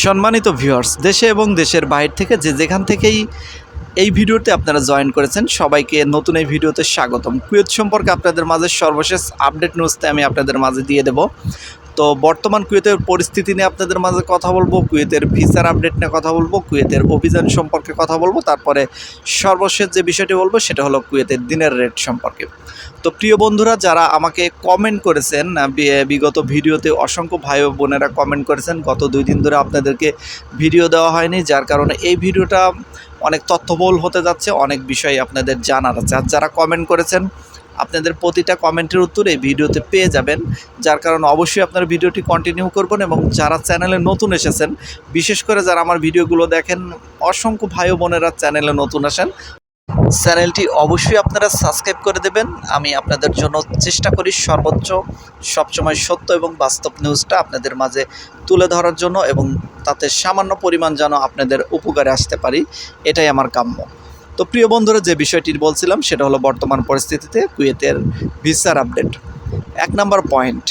সম্মানিত ভিউয়ার্স দেশে এবং দেশের বাইরে থেকে যে যেখান থেকেই এই ভিডিওতে আপনারা জয়েন করেছেন, সবাইকে নতুন এই ভিডিওতে স্বাগতম। কুয়েত সম্পর্কে আপনাদের মাঝে সর্বশেষ আপডেট নিউজতে আমি আপনাদের মাঝে দিয়ে দেব। তো বর্তমান কুয়েতের পরিস্থিতি নিয়ে আপনাদের মাঝে কথা বলব, কুয়েতের ভিসার আপডেট নিয়ে কথা বলব, কুয়েতের অভিযান সম্পর্কে কথা বলব, তারপরে সর্বশেষ যে বিষয়টি বলব সেটা হলো কুয়েতের দিনের রেট সম্পর্কে। তো প্রিয় বন্ধুরা, যারা আমাকে কমেন্ট করেছেন বিগত ভিডিওতে অসংখ্য ভাই বোনেরা কমেন্ট করেছেন, গত দুই দিন ধরে আপনাদেরকে ভিডিও দেওয়া হয়নি, যার কারণে এই ভিডিওটা অনেক তথ্যবহুল হতে যাচ্ছে, অনেক বিষয় আপনাদের জানার আছে। আর যারা কমেন্ট করেছেন আপনাদের প্রতিটা কমেন্টের উত্তর এই ভিডিওতে পেয়ে যাবেন। যার কারণে অবশ্যই আপনারা ভিডিওটি কন্টিনিউ করবেন এবং যারা চ্যানেলে নতুন এসেছেন, বিশেষ করে যারা আমার ভিডিওগুলো দেখেন, অসংখ্য ভাই বোনেরা চ্যানেলে নতুন আসেন, চ্যানেলটি অবশ্যই আপনারা সাবস্ক্রাইব করে দেবেন। আমি আপনাদের জন্য চেষ্টা করি সর্বোচ্চ, সবসময় সত্য এবং বাস্তব নিউজটা আপনাদের মাঝে তুলে ধরার জন্য এবং তাতে সামান্য পরিমাণ যেন আপনাদের উপকারে আসতে পারি, এটাই আমার কাম্য। তো প্রিয় বন্ধুরা, যে বিষয়টি বলছিলাম, সেটা হলো বর্তমান পরিস্থিতিতে কুয়েতের ভিসার আপডেট। এক নম্বর পয়েন্ট,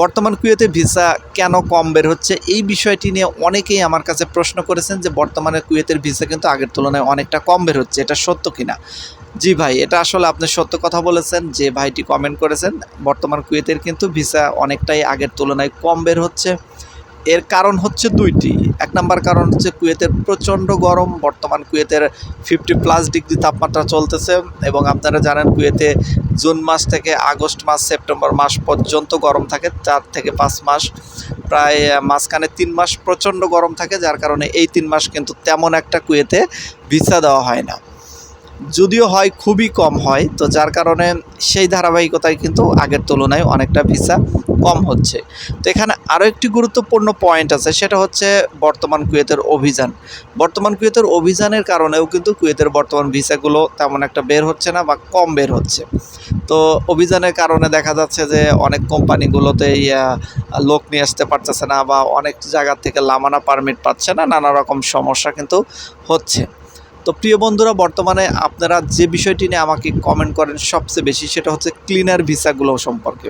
বর্তমান কুয়েতে ভিসা কেন কম বের হচ্ছে? এই বিষয়টি নিয়ে অনেকেই আমার কাছে প্রশ্ন করেছেন যে, বর্তমানে কুয়েতের ভিসা কিন্তু আগের তুলনায় অনেকটা কম বের হচ্ছে, এটা সত্য কিনা? জি ভাই, এটা আসলে আপনি সত্য কথা বলেছেন, যে ভাইটি কমেন্ট করেছেন, বর্তমান কুয়েতের কিন্তু ভিসা অনেকটাই আগের তুলনায় কম বের হচ্ছে। এর কারণ হচ্ছে দুইটি। এক নম্বর কারণ হচ্ছে কুয়েতের প্রচণ্ড গরম, বর্তমান কুয়েতের ফিফটি প্লাস ডিগ্রি তাপমাত্রা চলতেছে এবং আপনারা জানেন কুয়েতে জুন মাস থেকে আগস্ট মাস, সেপ্টেম্বর মাস পর্যন্ত গরম থাকে, চার থেকে পাঁচ মাস। প্রায় মাঝখানে তিন মাস প্রচণ্ড গরম থাকে, যার কারণে এই তিন মাস কিন্তু তেমন একটা কুয়েতে ভিসা দেওয়া হয় না। যদিও হয় খুবই কম হয়, তো যার কারণে সেই ধারাবাহিকতায় কিন্তু আগের তুলনায় অনেকটা ভিসা কম হচ্ছে। তো এখানে আরও একটি গুরুত্বপূর্ণ পয়েন্ট আছে, সেটা হচ্ছে বর্তমান কুয়েতের অভিযান। বর্তমান কুয়েতের অভিযানের কারণেও কিন্তু কুয়েতের বর্তমান ভিসাগুলো তেমন একটা বের হচ্ছে না বা কম বের হচ্ছে। তো অভিযানের কারণে দেখা যাচ্ছে যে অনেক কোম্পানিগুলোতেই লোক নিয়ে আসতে পারতেছে না বা অনেক জায়গা থেকে লামানা পারমিট পাচ্ছে না, নানা রকম সমস্যা কিন্তু হচ্ছে। তো প্রিয় বন্ধুরা, বর্তমানে আপনারা যে বিষয়টি নিয়ে আমাকে কমেন্ট করেন সবচেয়ে বেশি সেটা হচ্ছে ক্লিনার ভিসাগুলো সম্পর্কে।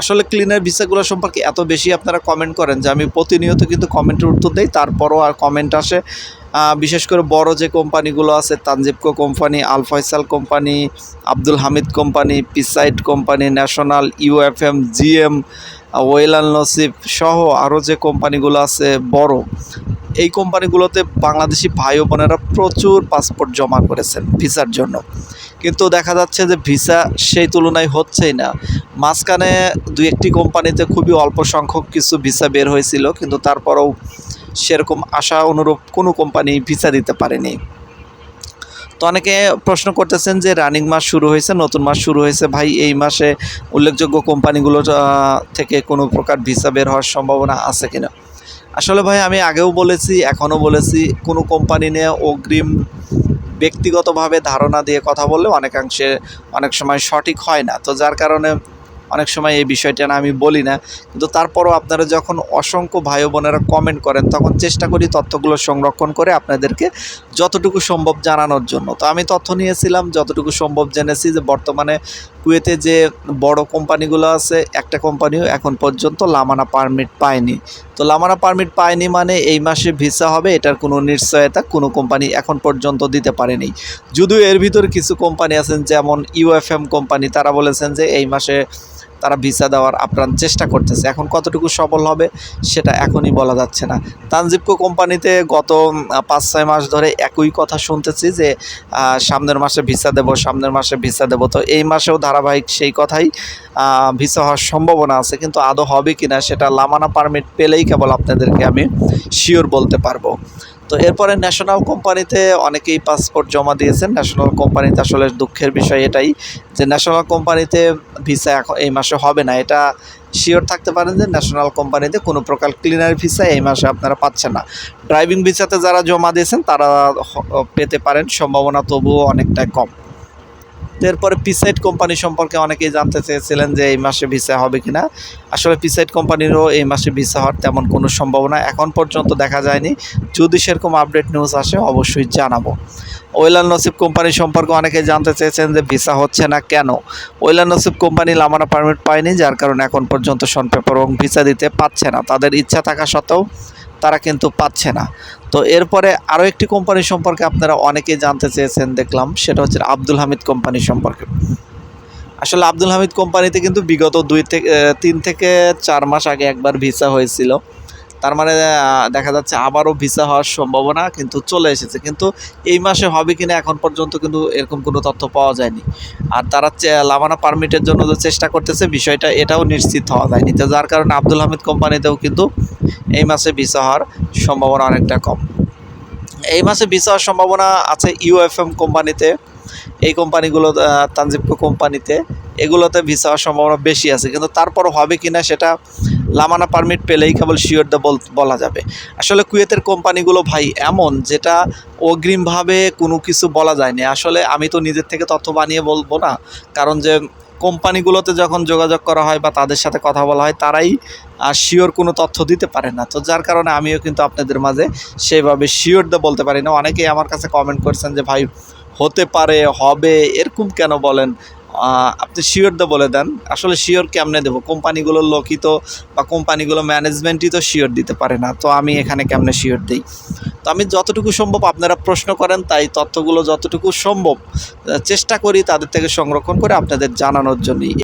আসলে ক্লিনার ভিসাগুলো সম্পর্কে এত বেশি আপনারা কমেন্ট করেন যে আমি প্রতিনিয়ত কিন্তু কমেন্টের উত্তর দিই, তারপরও আর কমেন্ট আসে। বিশেষ করে বড় যে কোম্পানিগুলো আছে তানজিবকো company Al Faisal company Abdul Hamid company পিসাইড company national UFM GM ওয়েলাল নসিব সহ আরও যে কোম্পানিগুলো আছে বড়, এই কোম্পানিগুলোতে বাংলাদেশি ভাই বোনেরা প্রচুর পাসপোর্ট জমা করেছেন ভিসার জন্য। কিন্তু দেখা যাচ্ছে যে ভিসা সেই তুলনায় হচ্ছেই না। মাঝখানে দুই একটি কোম্পানিতে খুবই অল্প সংখ্যক কিছু ভিসা বের হয়েছিল, কিন্তু তারপরেও সেরকম আশা অনুরূপ কোনো কোম্পানি ভিসা দিতে পারেনি। তো অনেকে প্রশ্ন করতেছেন যে রানিং মাস শুরু হয়েছে, নতুন মাস শুরু হয়েছে। ভাই, এই মাসে উল্লেখযোগ্য কোম্পানিগুলো থেকে কোনো প্রকার ভিসা বের হওয়ার সম্ভাবনা আছে কিনা? আসলে ভাই, আমি আগেও বলেছি, এখনও বলেছি, কোনো কোম্পানি নিয়ে অগ্রিম ব্যক্তিগতভাবে ধারণা দিয়ে কথা বললে অনেকাংশে অনেক সময় সঠিক হয় না। তো যার কারণে অনেক সময় এই বিষয়টা না আমি বলি না, কিন্তু তারপরও আপনারা যখন অসংখ্য ভাই বোনেরা কমেন্ট করেন, তখন চেষ্টা করি তথ্যগুলো সংরক্ষণ করে আপনাদেরকে যতটুকু সম্ভব জানানোর জন্য। তো আমি তথ্য নিয়েছিলাম, যতটুকু সম্ভব জেনেছি যে বর্তমানে কুয়েতে যে বড় কোম্পানিগুলো আছে, একটা কোম্পানিও এখন পর্যন্ত লামানা পারমিট পায়নি। তো লামানা পারমিট পায়নি মানে এই মাসে ভিসা হবে, এটার কোনো নিশ্চয়তা কোনো কোম্পানি এখন পর্যন্ত দিতে পারেনি। যদিও এর ভিতর কিছু কোম্পানি আছেন, যেমন ইউএফএম কোম্পানি, তারা বলেছেন যে এই মাসে তারা ভিসা দেওয়ার আপ্রাণ চেষ্টা করতেছে। এখন কতটুকু সফল হবে সেটা এখনই বলা যাচ্ছে না। তানজিবকো কোম্পানিতে গত পাঁচ, ছয় মাস ধরে একই কথা শুনতেছি যে সামনের মাসে ভিসা দেব, সামনের মাসে ভিসা দেব। তো এই মাসেও ধারাবাহিক সেই কথাই ভিসা হওয়ার সম্ভাবনা আছে। কিন্তু আদৌ হবে কি না সেটা লামানা পারমিট পেলেই কেবল আপনাদেরকে আমি শিওর বলতে পারব। তো এরপরে ন্যাশনাল কোম্পানিতে অনেকেই পাসপোর্ট জমা দিয়েছেন। ন্যাশনাল কোম্পানিতে আসলে দুঃখের বিষয় এটাই যে ন্যাশনাল কোম্পানিতে ভিসা এখন এই মাসে হবে না। এটা শিওর থাকতে পারেন যে ন্যাশনাল কোম্পানিতে কোনো প্রকার ক্লিনার ভিসা এই মাসে আপনারা পাচ্ছেন না। ড্রাইভিং ভিসাতে যারা জমা দিয়েছেন, তারা পেতে পারেন। সম্ভাবনা তবুও অনেকটাই কম। এরপরে পিসাইড কোম্পানি সম্পর্কে অনেকেই জানতে চেয়েছিলেন যে এই মাসে ভিসা হবে কিনা। আসলে পিসাইড কোম্পানিরও এই মাসে ভিসা হওয়ার তেমন কোনো সম্ভাবনা এখন পর্যন্ত দেখা যায়নি। যদি সেরকম আপডেট নিউজ আসে, অবশ্যই জানাব। ওয়েলাল নসিব কোম্পানি সম্পর্কে অনেকে জানতে চেয়েছেন যে ভিসা হচ্ছে না কেন। ওয়েলাল নসিব কোম্পানি লামানা পারমিট পায়নি, যার কারণে এখন পর্যন্ত সন পেপার এবং ভিসা দিতে পারছে না। তাদের ইচ্ছা থাকা সত্ত্বেও তারা কিন্তু পাচ্ছে না। তো এরপরে আরও একটি কোম্পানি সম্পর্কে আপনারা অনেকেই জানতে চেয়েছেন, দেখলাম। সেটা হচ্ছে আব্দুল হামিদ কোম্পানি সম্পর্কে। আসলে আব্দুল হামিদ কোম্পানিতে কিন্তু বিগত দুই থেকে তিন থেকে চার মাস আগে একবার ভিসা হয়েছিল। তার মানে দেখা যাচ্ছে আবারও ভিসা হওয়ার সম্ভাবনা কিন্তু চলে এসেছে। কিন্তু এই মাসে হবে কিনা এখন পর্যন্ত কিন্তু এরকম কোনো তথ্য পাওয়া যায়নি। আর তারা লামানা পারমিটের জন্য যে চেষ্টা করতেছে, বিষয়টা এটাও নিশ্চিত হওয়া যায়নি। তো যার কারণে আব্দুল হামিদ কোম্পানিতেও কিন্তু এই মাসে ভিসা হওয়ার সম্ভাবনা অনেকটা কম। এই মাসে ভিসা হওয়ার সম্ভাবনা আছে ইউএফএম কোম্পানিতে। এই কোম্পানিগুলো তানজিবকো কোম্পানিতে। এগুলোতে ভিসা হওয়ার সম্ভাবনা বেশি আছে। কিন্তু তারপর হবে কিনা সেটা লামানা পারমিট পেলেই কেবল শিওর দা বলা যাবে। আসলে কুয়েতের কোম্পানিগুলো ভাই এমন, যেটা অগ্রিমভাবে কোনো কিছু বলা যায়নি। আসলে আমি তো নিজের থেকে তথ্য বানিয়ে বলব না, কারণ যে কোম্পানিগুলোতে যখন যোগাযোগ করা হয় বা তাদের সাথে কথা বলা হয়, তারাই শিওর কোনো তথ্য দিতে পারে না। তো যার কারণে আমিও কিন্তু আপনাদের মাঝে সেভাবে শিওর দা বলতে পারি না। অনেকেই আমার কাছে কমেন্ট করছেন যে, ভাই, হতে পারে, হবে, এরকম কেন বলেন? আপনি শিওর দা বলে দেন। আসলে শিওর কেমনে দেবো? কোম্পানিগুলোর লোকই তো বা কোম্পানিগুলো ম্যানেজমেন্টই তো শিওর দিতে পারে না। তো আমি এখানে কেমনে শিওর দিই? তো আমি যতটুকু সম্ভব আপনারা প্রশ্ন করেন, তাই তথ্যগুলো যতটুকু সম্ভব চেষ্টা করি তাদের থেকে সংরক্ষণ করে আপনাদের জানানোর জন্যই।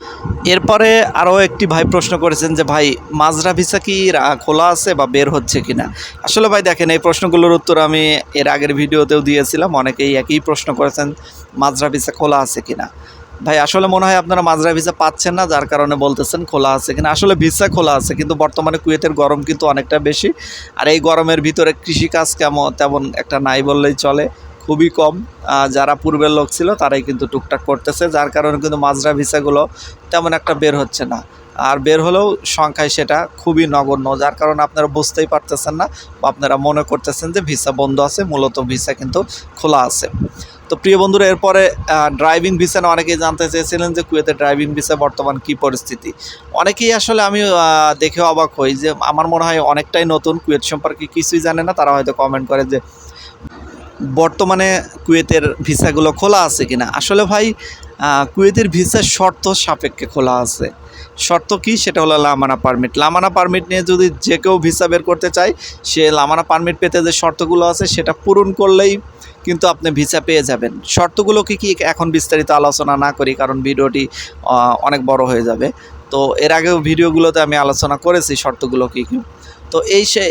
এরপরে আরও একটি ভাই প্রশ্ন করেছেন যে, ভাই, মাজরা ভিসা কি খোলা আছে বা বের হচ্ছে কি না আসলে ভাই, দেখেন, এই প্রশ্নগুলোর উত্তর আমি এর আগের ভিডিওতেও দিয়েছিলাম। অনেকেই একই প্রশ্ন করেছেন, মাজরা ভিসা খোলা আছে কি না ভাই, আসলে মনে হয় আপনারা মাজরা ভিসা পাচ্ছেন না, যার কারণে বলতেছেন খোলা আছে কিন্তু আসলে ভিসা খোলা আছে, কিন্তু বর্তমানে কুয়েতের গরম কিন্তু অনেকটা বেশি। আর এই গরমের ভিতরে কৃষিকাজ কেমন, তেমন একটা নাই বললেই চলে, খুবই কম। যারা পূর্বের লোক ছিল, তারাই কিন্তু টুকটাক করতেছে, যার কারণে কিন্তু মাজরা ভিসাগুলো তেমন একটা বের হচ্ছে না। আর বের হলেও সংখ্যায় সেটা খুবই নগণ্য, যার কারণে আপনারা বুঝতেই পারতেছেন না বা আপনারা মনে করতেছেন যে ভিসা বন্ধ আছে, মূলত ভিসা কিন্তু খোলা আছে। তো প্রিয় বন্ধুরা, এরপরে ড্রাইভিং ভিসা নিয়ে অনেকেই জানতে চেয়েছিলেন যে কুয়েতে ড্রাইভিং ভিসা বর্তমান কি পরিস্থিতি। অনেকেই আসলে আমি দেখে অবাক হই যে আমার মনে হয় অনেকটাই নতুন, কুয়েত সম্পর্কে কিছুই জানে না, তারা হয়তো কমেন্ট করে যে বর্তমানে কুয়েতের ভিসাগুলো খোলা আছে কিনা। আসলে ভাই কুয়েতের ভিসা শর্ত সাপেক্ষে খোলা আছে। শর্ত কি? সেটা হলো লামানা পারমিট। লামানা পারমিট নিয়ে যদি যে কেউ ভিসা বের করতে চায়, সে লামানা পারমিট পেতে যে শর্তগুলো আছে, সেটা পূরণ করলেই কিন্তু আপনি ভিসা পেয়ে যাবেন। শর্তগুলো কি কি এখন বিস্তারিত আলোচনা না করি, কারণ ভিডিওটি অনেক বড় হয়ে যাবে। তো এর আগেও ভিডিওগুলোতে আমি আলোচনা করেছি শর্তগুলো কী কী। তো এই সে,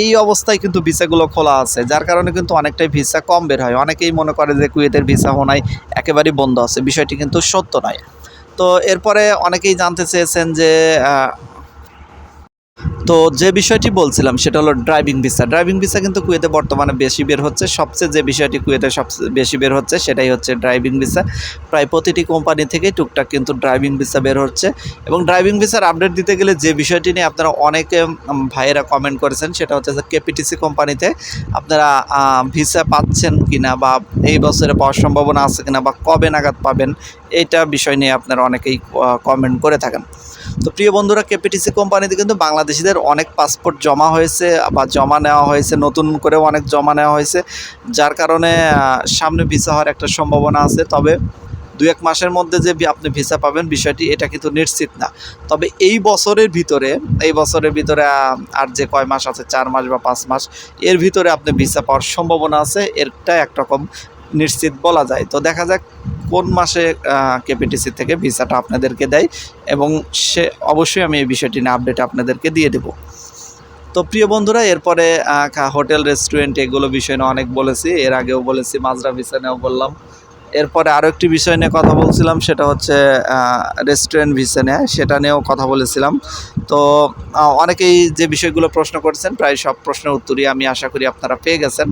এই অবস্থায় কিন্তু ভিসাগুলো খোলা আছে, যার কারণে কিন্তু অনেকটাই ভিসা কম বের হয়। অনেকেই মনে করে যে কুয়েতের ভিসা হোনাই একেবারেই বন্ধ আছে, বিষয়টি কিন্তু সত্য নয়। তো এরপরে অনেকেই জানতে চেয়েছেন যে তো যে বিষয়টি বলছিলাম, সেটা হলো ড্রাইভিং ভিসা ড্রাইভিং ভিসা কিন্তু কুয়েতে বর্তমানে বেশি বের হচ্ছে। সবচেয়ে যে বিষয়টি কুয়েতে সবচেয়ে বেশি বের হচ্ছে, সেটাই হচ্ছে ড্রাইভিং ভিসা প্রায় প্রতিটি কোম্পানি থেকে টুকটাক কিন্তু ড্রাইভিং ভিসা বের হচ্ছে। এবং ড্রাইভিং ভিসার আপডেট দিতে গেলে যে বিষয়টি নিয়ে আপনারা অনেকে ভাইয়েরা কমেন্ট করেছেন, সেটা হচ্ছে কেপিটিসি কোম্পানিতে আপনারা ভিসা পাচ্ছেন কিনা বা এই বছরে পাওয়ার সম্ভাবনা আছে কিনা বা কবে নাগাদ পাবেন, এইটা বিষয় নিয়ে আপনারা অনেকেই কমেন্ট করে থাকেন। তো প্রিয় বন্ধুরা কেপিটিসি কোম্পানিতে কিন্তু বাংলাদেশিদের অনেক পাসপোর্ট জমা হয়েছে বা জমা নেওয়া হয়েছে, নতুন করেও অনেক জমা নেওয়া হয়েছে, যার কারণে সামনে ভিসা হওয়ার একটা সম্ভাবনা আছে। তবে দু এক মাসের মধ্যে যে আপনি ভিসা পাবেন, বিষয়টি এটা কিন্তু নিশ্চিত না। তবে এই বছরের ভিতরে, এই বছরের ভিতরে আর যে কয় মাস আছে, চার মাস বা পাঁচ মাস, এর ভিতরে আপনি ভিসা পাওয়ার সম্ভাবনা আছে। এরটা একরকম নিশ্চিত বলা যায়। তো দেখা যাক কোন মাসে কেপিটিসি থেকে ভিসাটা আপনাদেরকে দেয় এবং সে অবশ্যই আমি এই বিষয়টি নিয়ে আপডেট আপনাদেরকে দিয়ে দেব। তো প্রিয় বন্ধুরা, এরপরে হোটেল রেস্টুরেন্ট এগুলো বিষয় নিয়ে অনেক বলেছি। এর আগেও বলেছি, মাজরা ভিসা নিয়েও বললাম। এরপরে আরও একটি বিষয় নিয়ে কথা বলছিলাম, সেটা হচ্ছে রেস্টুরেন্ট ভিসা নিয়ে, সেটা নিয়েও কথা বলেছিলাম। তো অনেকেই যে বিষয়গুলো প্রশ্ন করছেন, প্রায় সব প্রশ্নের উত্তরই আমি আশা করি আপনারা পেয়ে গেছেন।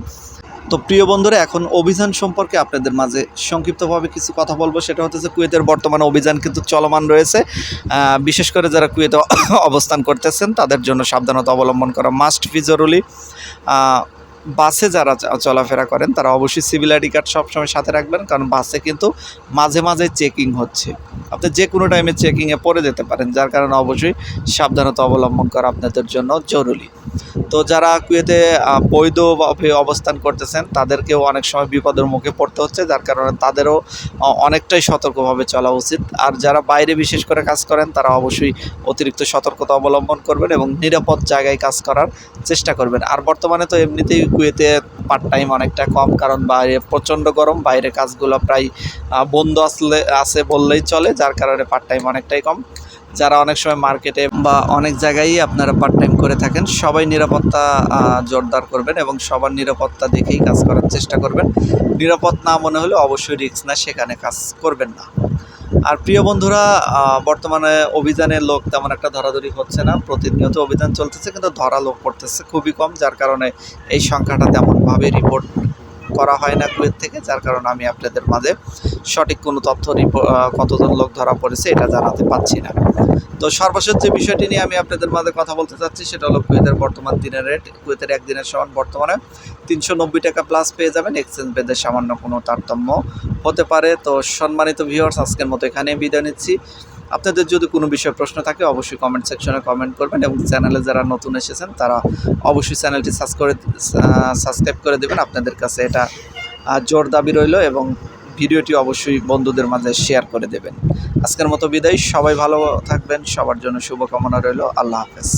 তো প্রিয় বন্ধুরা, এখন অভিযান সম্পর্কে আপনাদের মাঝে সংক্ষিপ্তভাবে কিছু কথা বলব। সেটা হচ্ছে কুয়েতের বর্তমান অভিযান কিন্তু চলমান রয়েছে। বিশেষ করে যারা কুয়েতে অবস্থান করতেছেন, তাদের জন্য সাবধানতা অবলম্বন করা মাস্ট ফি জরুরি বাসে যারা চলাফেরা করেন, তারা অবশ্যই সিভিল আইডি কার্ড সবসময় সাথে রাখবেন, কারণ বাসে কিন্তু মাঝে মাঝে চেকিং হচ্ছে। আপনি যে কোনো টাইমে চেকিংয়ে পড়ে যেতে পারেন, যার কারণে অবশ্যই সাবধানতা অবলম্বন করা আপনাদের জন্য জরুরি। তো যারা কুয়েতে বৈধভাবে অবস্থান করতেছেন, তাদেরকেও অনেক সময় বিপদের মুখে পড়তে হচ্ছে, যার কারণে তাদেরও অনেকটাই সতর্কভাবে চলা উচিত। আর যারা বাইরে বিশেষ করে কাজ করেন, তারা অবশ্যই অতিরিক্ত সতর্কতা অবলম্বন করবেন এবং নিরাপদ জায়গায় কাজ করার চেষ্টা করবেন। আর বর্তমানে তো এমনিতেই কুয়েতে পার্ট টাইম অনেকটা কম, কারণ বাইরে প্রচণ্ড গরম বাইরে কাজগুলো প্রায় বন্ধ আসলে, আছে বললেই চলে, যার কারণে পার্ট টাইম অনেকটাই কম। যারা অনেক সময় মার্কেটে বা অনেক জায়গায় আপনারা পার্ট টাইম করে থাকেন, সবাই নিরাপত্তা জোরদার করবেন এবং সবার নিরাপত্তা দেখেই কাজ করার চেষ্টা করবেন। নিরাপদ না মনে হলে অবশ্যই রিস্ক না, সেখানে কাজ করবেন না। আর প্রিয় বন্ধুরা বর্তমানে অভিযানের লোক তেমন একটা ধরাধরি হচ্ছে না। প্রতিনিয়ত অভিযান চলতেছে, কিন্তু ধরা লোক পড়তেছে খুবই কম, যার কারণে এই সংখ্যাটা তেমনভাবে রিপোর্ট করা হয় না কুয়েত থেকে, যার কারণে আমি আপনাদের মাঝে সঠিক কোনো তথ্য কতজন লোক ধরা পড়েছে এটা জানাতে পাচ্ছি না। তো সর্বশেষ যে বিষয়টি নিয়ে আমি আপনাদের মাঝে কথা বলতে চাচ্ছি, সেটা হলো কুয়েতের বর্তমান দিনের রেট কুয়েতের একদিনের সমান বর্তমানে তিনশো নব্বই টাকা প্লাস পেয়ে যাবেন। এক্সচেঞ্জ বেদের সামান্য কোনো তারতম্য হতে পারে। তো সম্মানিত ভিউয়ার্স আজকের মতো এখানে বিদায় নিচ্ছি। আপনাদের যদি কোনো বিষয়ে প্রশ্ন থাকে, অবশ্যই কমেন্ট সেকশনে কমেন্ট করবেন এবং চ্যানেলে যারা নতুন এসেছেন, তারা অবশ্যই চ্যানেলটি সাবস্ক্রাইব করে সাবস্ক্রাইব করে দেবেন। আপনাদের কাছে এটা জোর দাবি রইল এবং ভিডিওটি অবশ্যই বন্ধুদের মাঝে শেয়ার করে দেবেন। আজকের মতো বিদায়। সবাই ভালো থাকবেন। সবার জন্য শুভকামনা রইল। আল্লাহ হাফেজ।